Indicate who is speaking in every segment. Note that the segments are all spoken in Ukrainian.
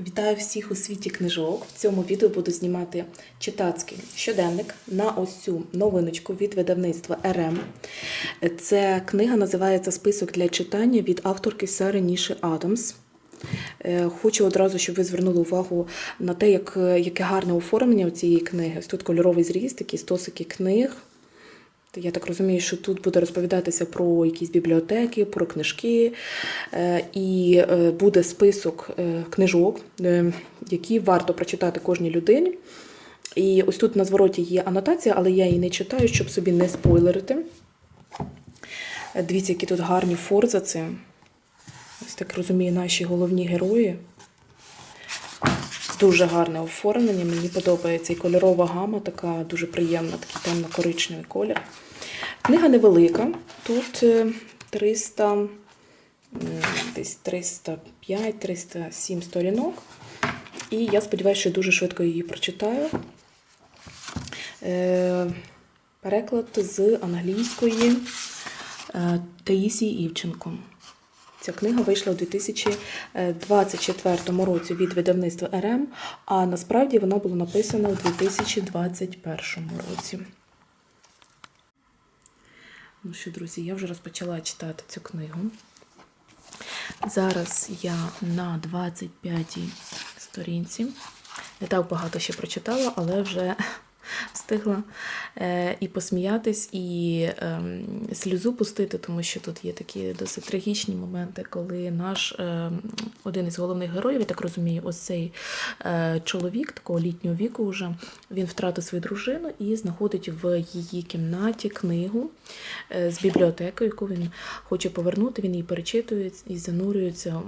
Speaker 1: Вітаю всіх у світі книжок. В цьому відео буду знімати читацький щоденник на ось цю новиночку від видавництва РМ. Це книга називається Список для читання від авторки Сари Ніші Адамс. Е, Хочу одразу, щоб ви звернули увагу на те, як, яке гарне оформлення у цієї книги. Тут кольоровий зріз, такі стосики книг. Я так розумію, що тут буде розповідатися про якісь бібліотеки, про книжки, е, і е, буде список е, книжок, які варто прочитати кожній людині. І ось тут на звороті є анотація, але я її не читаю, щоб собі не спойлерити. Дивіться, які тут гарні форзаци. Ось так розумію, наші головні герої. Дуже гарне оформлення, мені подобається. І кольорова гама така дуже приємна, такий темно-коричневий колір. Книга невелика. Тут е, 300, десь 305-307 сторінок. І я сподіваюся, що дуже швидко її прочитаю. Е, Переклад з англійської е, Таїсії Івченко. Ця книга вийшла у 2024 році від видавництва РМ, а насправді вона була написана у 2021 році. Ну що, друзі, я вже розпочала читати цю книгу. Зараз я на 25-й сторінці. Не так багато ще прочитала, але вже встигла е, і посміятись, і е, сльозу пустити, тому що тут є такі досить трагічні моменти, коли наш е, один із головних героїв, я так розумію, ось цей е, чоловік такого літнього віку вже він втратив свою дружину і знаходить в її кімнаті книгу е, з бібліотекою, яку він хоче повернути. Він її перечитує і занурюється.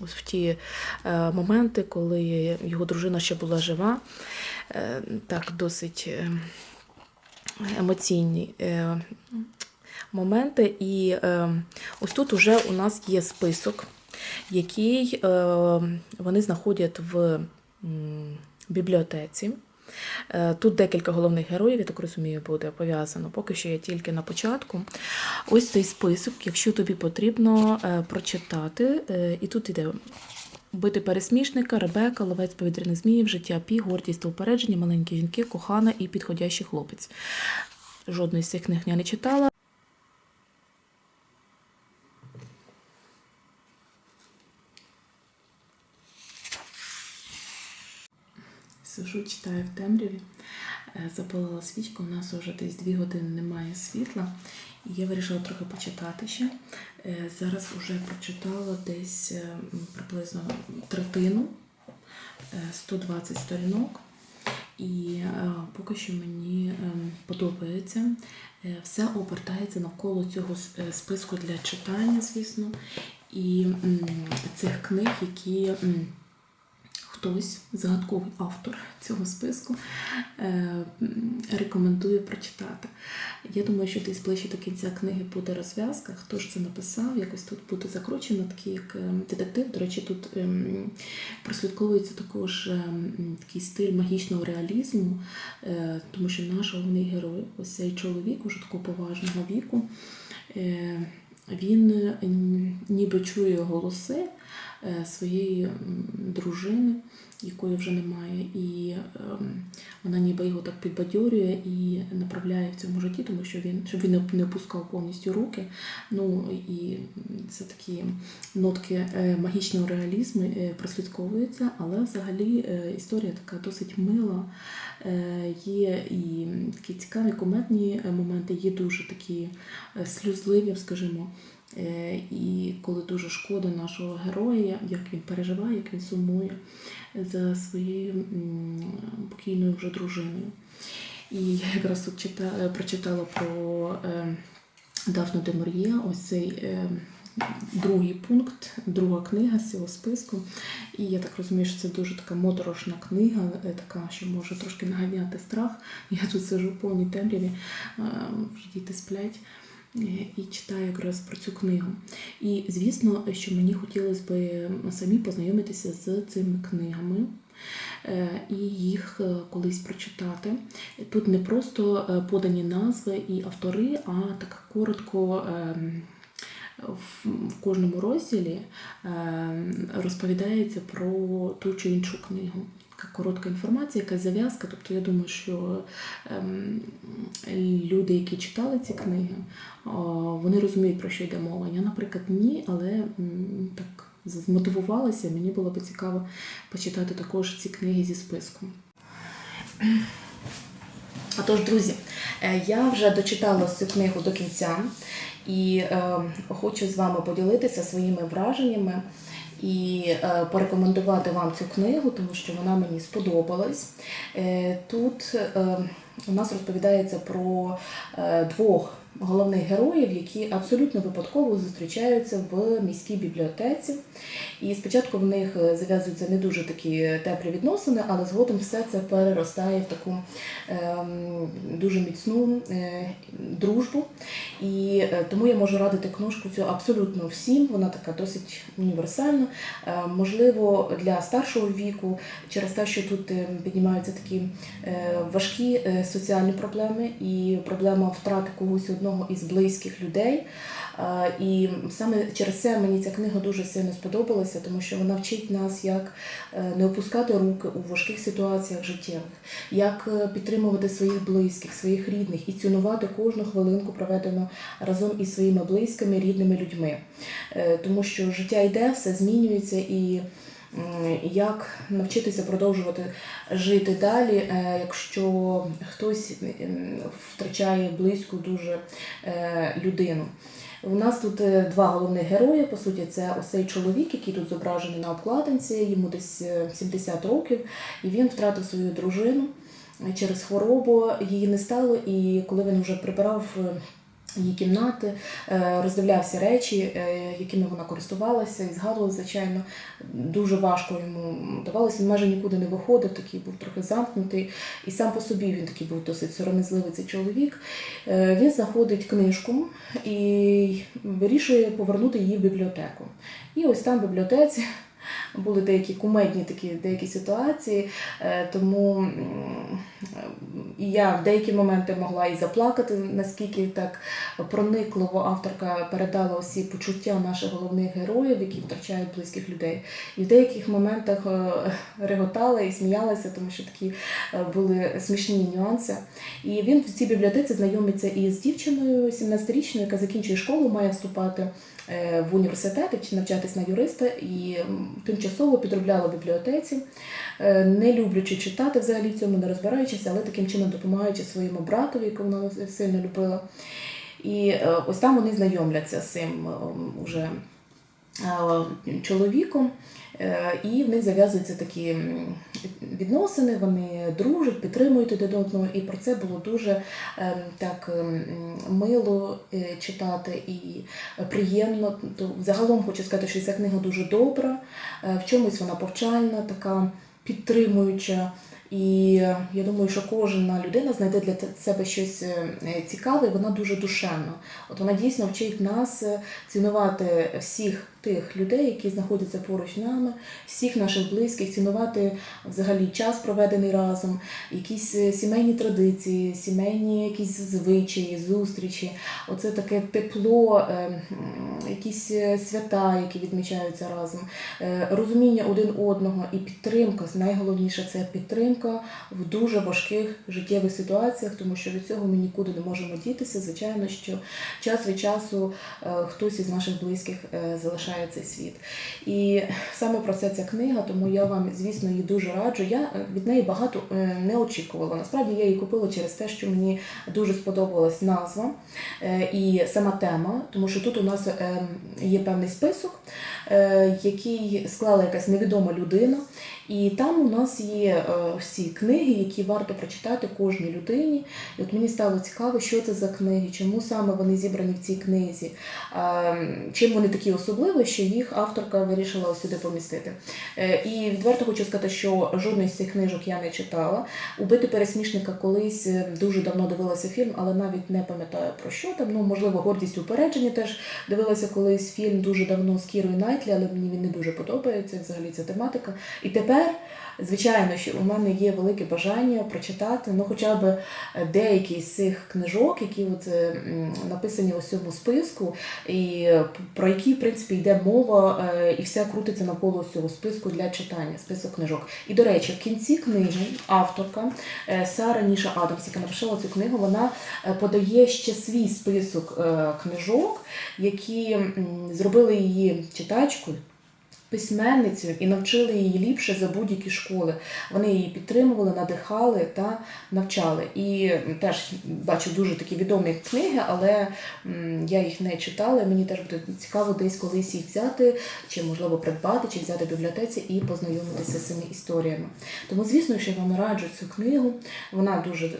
Speaker 1: Ось в ті е, моменти, коли його дружина ще була жива, е, так досить е, емоційні моменти. І ось тут вже у нас є список, який вони знаходять в бібліотеці. Е, Тут декілька головних героїв, я так розумію, буде пов'язано. Поки що я тільки на початку. Ось цей список, якщо тобі потрібно е, прочитати, е, і тут іде. Бити пересмішника, Ребека, ловець повітряних зміїв, життя пі, гордість та упередження, маленькі жінки, кохана і підходящий хлопець. Жодної з цих книг я не читала. Сижу, читаю в темряві, Е, запалила свічку, у нас вже десь дві години немає світла. І я вирішила трохи почитати ще. Е, Зараз вже прочитала десь е, приблизно третину, е, 120 сторінок. І поки що мені подобається. Все обертається навколо цього списку для читання, звісно, і цих книг, які хтось, загадковий автор цього списку, е, рекомендує прочитати. Я думаю, що десь ближче до кінця книги буде розв'язка. Хто ж це написав? Якось тут буде закручено, такий як е, детектив. До речі, тут ем, прослідковується також ем, такий стиль магічного реалізму, е, тому що наш головний герой, ось цей чоловік, уже такого поважного віку. Він е, ніби чує голоси е, своєї дружини, якої вже немає, і ем, вона ніби його так підбадьорює і направляє в цьому житті, тому що він щоб він не- опускав повністю руки. Ну і це такі нотки е, магічного реалізму е, прослідковуються, але взагалі е, історія така досить мила. Е, Є і такі цікаві кумедні е, моменти, є дуже такі е, сльозливі, скажімо. Е, І коли дуже шкода нашого героя, як він переживає, як він сумує за своєю покійною вже дружиною. І я якраз тут чита, прочитала про е, Дафну де Мор'є, ось цей е, другий пункт, друга книга з цього списку. І я так розумію, що це дуже така моторошна книга, е, така, що може трошки наганяти страх. Я тут сижу в повній темряві, е, вже діти сплять. І читаю якраз про цю книгу. І звісно, що мені хотілося б самі познайомитися з цими книгами е, і їх е, колись прочитати. Тут не просто е, подані назви і автори, а так коротко ем, в, кожному розділі е, розповідається про ту чи іншу книгу. Така коротка інформація, якась зав'язка. Тобто я думаю, що ем, люди, які читали ці книги, о, вони розуміють, про що йде мова. Я, наприклад, ні, але так змотивувалася. Мені було б цікаво почитати також ці книги зі списку. Отож, друзі, е, я вже дочитала цю книгу до кінця і е, хочу з вами поділитися своїми враженнями і е, порекомендувати вам цю книгу, тому що вона мені сподобалась. Е, тут е, у нас розповідається про двох головних героїв, які абсолютно випадково зустрічаються в міській бібліотеці. І спочатку в них е, зав'язуються не дуже такі теплі відносини, але згодом все це переростає в таку ем, дуже міцну е, дружбу. І е, тому я можу радити книжку цю абсолютно всім. Вона така досить універсальна. Можливо, для старшого віку, через те, що тут е, піднімаються такі важкі соціальні проблеми і проблема втрати когось одного із близьких людей. І саме через це мені ця книга дуже сильно сподобалася, тому що вона вчить нас, як е, не опускати руки у важких ситуаціях життєвих, як е, підтримувати своїх близьких, своїх рідних і цінувати кожну хвилинку, проведену разом із своїми близькими, рідними людьми. Е, Тому що життя йде, все змінюється і. Як навчитися продовжувати жити далі, е, якщо хтось втрачає близьку дуже е, людину? У нас тут е, два головних герої. По суті, це ось цей чоловік, який тут зображений на обкладинці, йому десь е, 70 років, і він втратив свою дружину через хворобу. Її не стало, і коли він вже прибирав. Її кімнати, е, роздивлявся речі, е, якими вона користувалася, і згадував, звичайно, дуже важко йому давалося. Він майже нікуди не виходив, такий був трохи замкнутий. І сам по собі він такий був досить сором'язливий цей чоловік. Е, Він знаходить книжку і вирішує повернути її в бібліотеку. І ось там в бібліотеці були деякі кумедні такі деякі ситуації, е, тому я в деякі моменти могла і заплакати, наскільки так проникливо авторка передала усі почуття наших головних героїв, які втрачають близьких людей. І в деяких моментах е, реготала і сміялася, тому що такі е, були смішні нюанси. І він в цій бібліотеці знайомиться із дівчиною 17-річною, яка закінчує школу, має вступати в університети чи навчатись на юриста, і тимчасово підробляла в бібліотеці, е, не люблячи читати взагалі цьому, не розбираючись, але таким чином допомагаючи своєму братові, якого вона сильно любила. І е, ось там вони знайомляться з цим е, уже е, чоловіком, е, і в них зав'язуються такі відносини, вони дружать, підтримують один одного, і про це було дуже е, так ем, мило е, читати і приємно. То загалом хочу сказати, що ця книга дуже добра, е, в чомусь вона повчальна, така підтримуюча. І е, я думаю, що кожна людина знайде для себе щось е, цікаве, і вона дуже душевна. От вона дійсно вчить нас е, цінувати всіх тих людей, які знаходяться поруч нами, всіх наших близьких, цінувати взагалі час, проведений разом, якісь е, сімейні традиції, сімейні якісь звичаї, зустрічі. Оце таке тепло, е, якісь е, свята, які відмічаються разом, розуміння один одного і підтримка. Найголовніше це підтримка в дуже важких життєвих ситуаціях, тому що від цього ми нікуди не можемо дітися. Звичайно, що час від часу хтось із наших близьких е, залишає цей світ. І саме про це ця книга, тому я вам, звісно, її дуже раджу. Я е, від неї багато е, не очікувала. Насправді я її купила через те, що мені дуже сподобалась назва е, і сама тема, тому що тут у нас є певний список, який склала якась невідома людина. І там у нас є е, всі книги, які варто прочитати кожній людині. І от мені стало цікаво, що це за книги, чому саме вони зібрані в цій книзі, чим вони такі особливі, що їх авторка вирішила сюди помістити. Е, І відверто хочу сказати, що жодної з цих книжок я не читала. Убити пересмішника колись е, дуже давно дивилася фільм, але навіть не пам'ятаю про що там. Ну, можливо, гордість упередження теж дивилася колись фільм дуже давно з Кірою Найтлі, але мені він не дуже подобається взагалі ця тематика. І тепер, звичайно, що у мене є велике бажання прочитати ну, хоча б е, деякі з цих книжок, які от, е, написані у цьому списку, і е, про які, в принципі, йде мова, і все крутиться навколо цього списку для читання, список книжок. І, до речі, в кінці книги авторка Сара Ніша Адамс, яка написала цю книгу, вона подає ще свій список книжок, які зробили її читачкою. Письменницею і навчили її ліпше за будь-які школи. Вони її підтримували, надихали та навчали. І теж бачу дуже такі відомі книги, але я їх не читала. Мені теж буде цікаво десь колись їх взяти, чи можливо придбати, чи взяти в бібліотеці і познайомитися з цими історіями. Тому, звісно, що я вам раджу цю книгу. Вона дуже.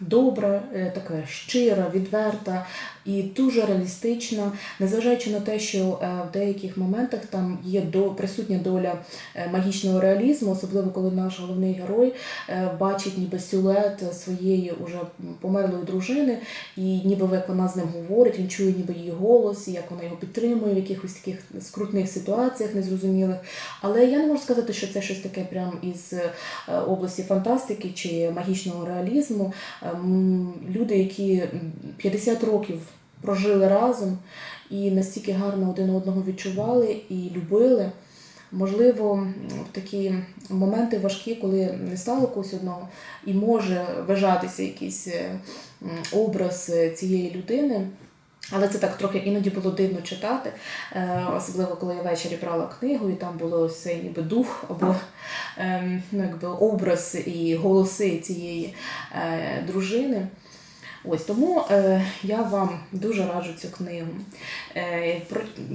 Speaker 1: Добра, е, така щира, відверта і дуже реалістична, незважаючи на те, що е, в деяких моментах там є до присутня доля е, магічного реалізму, особливо коли наш головний герой е, бачить ніби силует своєї уже померлої дружини, і ніби як вона з ним говорить, він чує ніби її голос, як вона його підтримує в якихось таких скрутних ситуаціях незрозумілих. Але я не можу сказати, що це щось таке прям із області фантастики чи магічного реалізму. Ем, Люди, які м, 50 років прожили разом і настільки гарно один одного відчували і любили. Можливо, в такі моменти важкі, коли не стало когось одного, і може вважатися якийсь е, образ е, цієї людини. Але це так трохи іноді було дивно читати, е, особливо коли я ввечері брала книгу, і там було цей ніби дух або ем, ну, якби образ і голоси цієї дружини. Ось тому е, я вам дуже раджу цю книгу. Е,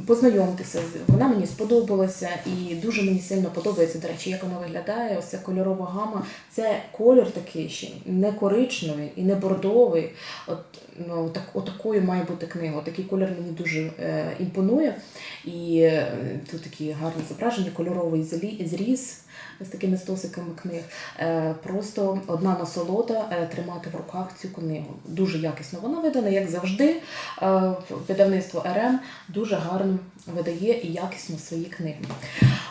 Speaker 1: познайомтеся вона мені сподобалася і дуже мені сильно подобається, до речі, як вона виглядає. Ось ця кольорова гама. Це колір такий ще не коричневий і не бордовий. От, ну, так, отакою має бути книга. Такий колір мені дуже е, імпонує. І е, тут такі гарні зображення, кольоровий зріз з такими стосиками книг. Е, просто одна насолода е, тримати в руках цю книгу. Дуже якісно вона видана, як завжди. Е, видавництво РМ дуже гарно видає і якісно свої книги.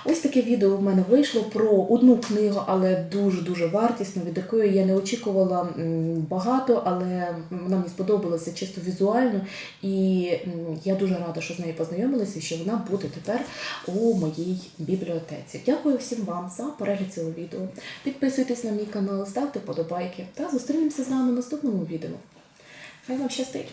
Speaker 1: Ось таке відео в мене вийшло про одну книгу, але дуже-дуже вартісну, від якої я не очікувала багато, але вона мені сподобалася чисто візуально. І я дуже рада, що з нею познайомилася і що вона буде тепер у моїй бібліотеці. Дякую всім вам за перегляд цього відео. Підписуйтесь на мій канал, ставте подобайки та зустрінемося з вами в наступному відео. Хай вам щастить!